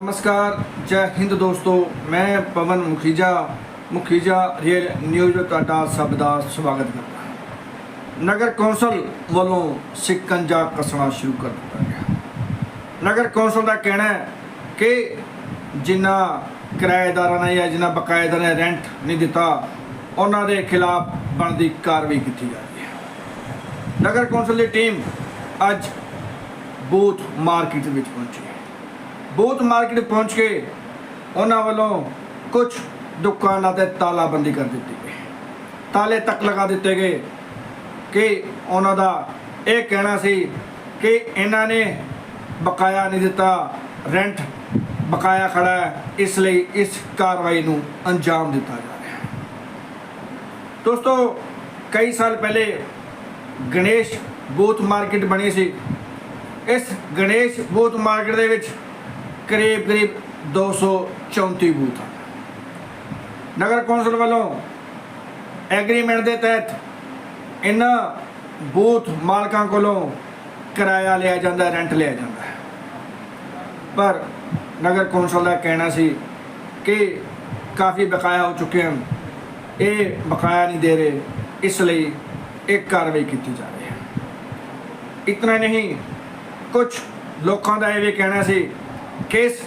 ਨਮਸਕਾਰ ਜੈ ਹਿੰਦ ਦੋਸਤੋ ਮੈਂ ਪਵਨ ਮੁਖੀਜਾ ਮੁਖੀਜਾ ਰੀਅਲ ਨਿਊਜ਼ ਵਿੱਚ ਤੁਹਾਡਾ ਸਭ ਦਾ ਸਵਾਗਤ ਕਰਦਾ ਨਗਰ ਕੌਂਸਲ ਵੱਲੋਂ ਸਿਕੰਜਾ ਕੱਸਣਾ ਸ਼ੁਰੂ ਕਰ ਦਿੱਤਾ ਗਿਆ ਨਗਰ ਕੌਂਸਲ ਦਾ ਕਹਿਣਾ ਹੈ ਕਿ ਜਿਨ੍ਹਾਂ ਕਿਰਾਏਦਾਰਾਂ ਨੇ ਜਾਂ ਜਿਨ੍ਹਾਂ ਬਕਾਇਦਾਰਾਂ ਨੇ ਰੈਂਟ ਨਹੀਂ ਦਿੱਤਾ ਉਹਨਾਂ ਦੇ ਖਿਲਾਫ ਬਣਦੀ ਕਾਰਵਾਈ ਕੀਤੀ ਜਾ ਰਹੀ ਹੈ ਨਗਰ ਕੌਂਸਲ ਦੀ ਟੀਮ ਅੱਜ ਬੂਥ ਮਾਰਕੀਟ ਵਿੱਚ ਪਹੁੰਚੀ ਬੂਥ ਮਾਰਕੀਟ ਪਹੁੰਚ ਕੇ ਉਹਨਾਂ ਵੱਲੋਂ ਕੁਝ ਦੁਕਾਨਾਂ ਤੇ ਤਾਲਾਬੰਦੀ ਕਰ ਦਿੱਤੀ ਗਈ। ਤਾਲੇ ਤੱਕ ਲਗਾ ਦਿੱਤੇ ਗਏ ਕਿ ਉਹਨਾਂ ਦਾ ਇਹ ਕਹਿਣਾ ਸੀ ਕਿ ਇਹਨਾਂ ਨੇ ਬਕਾਇਆ ਨਹੀਂ ਦਿੱਤਾ ਰੈਂਟ ਬਕਾਇਆ ਖੜਾ ਹੈ, ਇਸ ਲਈ ਇਸ ਕਾਰਵਾਈ ਨੂੰ ਅੰਜਾਮ ਦਿੱਤਾ ਜਾ ਰਿਹਾ ਹੈ। ਦੋਸਤੋ, ਕਈ ਸਾਲ ਪਹਿਲੇ ਗਣੇਸ਼ ਬੂਥ ਮਾਰਕੀਟ ਬਣੀ ਸੀ। ਇਸ ਗਣੇਸ਼ ਬੂਥ ਮਾਰਕੀਟ ਦੇ ਵਿੱਚ ਕਰੀਬ ਕਰੀਬ 234 ਬੂਥ ਹਨ ਨਗਰ ਕੌਂਸਲ ਵੱਲੋਂ ਐਗਰੀਮੈਂਟ ਦੇ ਤਹਿਤ ਇਹਨਾਂ ਬੂਥ ਮਾਲਕਾਂ ਕੋਲੋਂ ਕਿਰਾਇਆ ਲਿਆ ਜਾਂਦਾ, ਰੈਂਟ ਲਿਆ ਜਾਂਦਾ ਪਰ ਨਗਰ ਕੌਂਸਲ ਦਾ ਕਹਿਣਾ ਸੀ ਕਿ ਕਾਫੀ ਬਕਾਇਆ ਹੋ ਚੁੱਕੇ ਹਨ। ਇਹ ਬਕਾਇਆ ਨਹੀਂ ਦੇ ਰਹੇ, ਇਸ ਲਈ ਇੱਕ ਕਾਰਵਾਈ ਕੀਤੀ ਜਾ ਰਹੀ ਹੈ। ਇਤਨਾ ਨਹੀਂ ਕੁਝ ਲੋਕਾਂ ਦਾ ਇਹ ਵੀ ਕਹਿਣਾ ਸੀ ਕਿ ਇਸ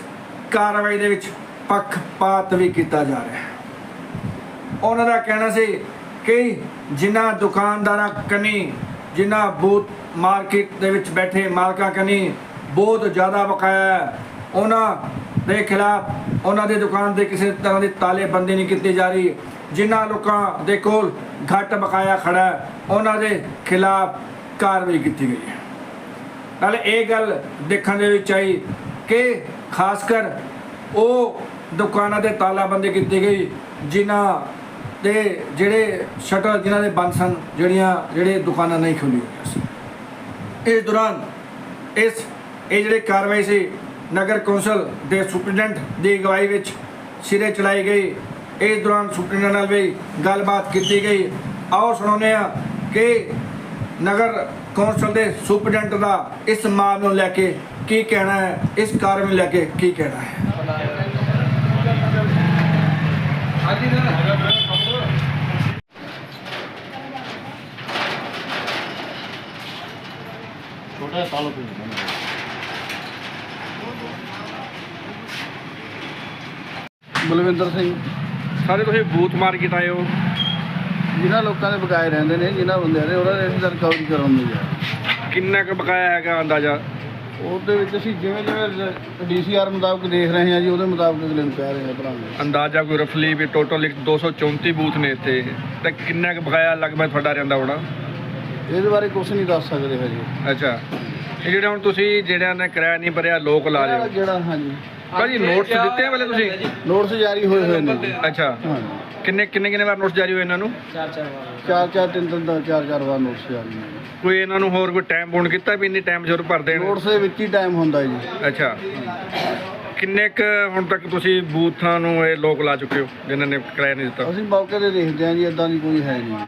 ਕਾਰਵਾਈ ਦੇ ਵਿੱਚ ਪੱਖਪਾਤ ਵੀ ਕੀਤਾ ਜਾ ਰਿਹਾ ਹੈ? ਉਹਨਾਂ ਦਾ ਕਹਿਣਾ ਸੀ ਕਿ ਜਿਨ੍ਹਾਂ ਦੁਕਾਨਦਾਰਾਂ ਕਨੀ, ਜਿਨ੍ਹਾਂ ਬੂਥ ਮਾਰਕੀਟ ਦੇ ਵਿੱਚ ਬੈਠੇ ਮਾਲਕਾਂ ਕਨੀ ਬਹੁਤ ਜ਼ਿਆਦਾ ਬਕਾਇਆ ਹੈ, ਉਹਨਾਂ ਦੇ ਖਿਲਾਫ ਉਹਨਾਂ ਦੀ ਦੁਕਾਨ ਦੇ ਕਿਸੇ ਤਰ੍ਹਾਂ ਦੀ ਤਾਲੇਬੰਦੀ ਨਹੀਂ ਕੀਤੀ ਜਾ ਰਹੀ, ਜਿਨ੍ਹਾਂ ਲੋਕਾਂ ਦੇ ਕੋਲ ਘੱਟ ਬਕਾਇਆ ਖੜਾ ਉਹਨਾਂ ਦੇ ਖਿਲਾਫ ਕਾਰਵਾਈ ਕੀਤੀ ਗਈ ਹੈ। ਨਾਲੇ ਇਹ ਗੱਲ ਦੇਖਣ ਦੇ ਵਿੱਚ ਆਈ ਕਿ ਖਾਸ ਕਰ ਉਹ ਦੁਕਾਨਾਂ ਤੇ ਤਾਲਾਬੰਦੀ ਕੀਤੀ ਗਈ, ਜਿਨ੍ਹਾਂ ਦੇ ਜਿਹੜੇ ਸ਼ਟਰ ਜਿਨ੍ਹਾਂ ਦੇ ਬੰਦ ਸਨ, ਜਿਹੜੀਆਂ, ਜਿਹੜੇ ਦੁਕਾਨਾਂ ਨਹੀਂ ਖੁੱਲੀ ਹੋਈਆਂ ਸੀ। ਇਸ ਦੌਰਾਨ ਇਸ, ਇਹ ਜਿਹੜੇ ਕਾਰਵਾਈ ਸੀ, ਨਗਰ ਕੌਂਸਲ ਦੇ ਸੁਪਰਡੈਂਟ ਦੀ ਅਗਵਾਈ ਵਿੱਚ ਸਿਰੇ ਚਲਾਈ ਗਈ। ਇਸ ਦੌਰਾਨ ਸੁਪਰਡੈਂਟ ਨਾਲ ਵੀ ਗੱਲਬਾਤ ਕੀਤੀ ਗਈ। ਆਓ ਸੁਣਾਉਂਦੇ ਹਾਂ ਕਿ ਨਗਰ ਕੌਂਸਲ ਦੇ ਸੁਪਰਡੈਂਟ ਦਾ ਇਸ ਮਾਮਲੇ ਨੂੰ ਲੈ ਕੇ ਕੀ ਕਹਿਣਾ ਹੈ? ਇਸ ਕਾਰਵਾਈ ਨੂੰ ਲੈ ਕੇ ਕੀ ਕਹਿਣਾ ਹੈ? ਛੋਟਾ ਬਲਵਿੰਦਰ ਸਿੰਘ ਸਾਰੇ ਤੁਸੀਂ ਬੂਥ ਮਾਰਕੀਟ ਆਏ ਹੋ। ਜਿਨ੍ਹਾਂ ਲੋਕਾਂ ਦੇ ਬਕਾਏ ਰਹਿੰਦੇ ਨੇ ਜਿਨ੍ਹਾਂ ਬੰਦਿਆਂ ਦੇ ਉਹਨਾਂ ਦੇ ਅਸੀਂ ਰਿਕਵਰੀ ਕਰਨ ਨੂੰ ਜਾ ਕਿੰਨਾ ਕੁ ਬਕਾਇਆ ਹੈਗਾ ਅੰਦਾਜ਼ਾ? ਉਹਦੇ ਵਿੱਚ ਅਸੀਂ ਜਿਵੇਂ ਜਿਵੇਂ ਡੀਸੀਆਰ ਮੁਤਾਬਕ ਦੇਖ ਰਹੇ ਹਾਂ ਜੀ ਉਹਦੇ ਮੁਤਾਬਕ ਅਗਲੇ ਨੂੰ ਕਹਿ ਰਹੇ ਹਾਂ ਭਰਾਵਾਂ ਅੰਦਾਜ਼ਾ ਕੋਈ ਰਫਲੀ ਵੀ ਟੋਟਲ 234 ਬੂਥ ਨੇ ਇੱਥੇ। ਤੇ ਕਿੰਨਾ ਕੁ ਬਕਾਇਆ ਲਗਭਗ ਤੁਹਾਡਾ ਰਹਿੰਦਾ ਹੋਣਾ? ਇਹਦੇ ਬਾਰੇ ਕੁਝ ਨਹੀਂ ਦੱਸ ਸਕਦੇ ਹਜੇ। ਅੱਛਾ। ਇਹ ਜਿਹੜੇ ਹੁਣ ਤੁਸੀਂ ਜਿਹੜਿਆਂ ਨੇ ਕਿਰਾਇਆ ਨਹੀਂ ਭਰਿਆ ਲੋਕ ਲਾ ਰਹੇ ਹੋ ਜਿਹੜਾ ਹਾਂਜੀ। ਭਾਜੀ ਨੋਟਸ ਦਿੱਤੇ ਆ ਵਾਲੇ ਤੁਸੀਂ? ਨੋਟਿਸ ਜਾਰੀ ਹੋਏ ਹੋਏ ਨੇ। ਅੱਛਾ। ਹਾਂ ਕਿੰਨੇ ਕਿੰਨੇ ਕਿੰਨੇ ਵਾਰ ਨੋਟਸ ਜਾਰੀ ਹੋਏ ਇਹਨਾਂ ਨੂੰ? ਚਾਰ ਚਾਰ ਤਿੰਨ ਤਿੰਨ ਦਾ ਚਾਰ ਚਾਰ ਵਾਰ ਨੋਟਿਸ ਜਾਰੀ ਨੇ। ਕੋਈ ਇਹਨਾਂ ਨੂੰ ਹੋਰ ਕੋਈ ਟਾਈਮ ਬੋਨ ਕੀਤਾ ਵੀ ਇੰਨੀ ਟਾਈਮ ਜ਼ਰੂਰ ਭਰ ਦੇਣ? ਨੋਟਿਸ ਦੇ ਵਿੱਚ ਹੀ ਟਾਈਮ ਹੁੰਦਾ ਜੀ। ਅੱਛਾ। ਕਿੰਨੇ ਕ ਹੁਣ ਤੱਕ ਤੁਸੀਂ ਬੂਥਾਂ ਨੂੰ ਇਹ ਲੋਕ ਲਾ ਚੁੱਕੇ ਹੋ ਜਿਨ੍ਹਾਂ ਨੇ ਕਿਰਾਇਆ ਨਹੀਂ ਦਿੱਤਾ? ਅਸੀਂ ਮੌਕੇ ਤੇ ਦੇਖਦੇ ਹਾਂ ਜੀ ਇਦਾਂ ਦੀ ਕੋਈ ਹੈ ਨਹੀਂ।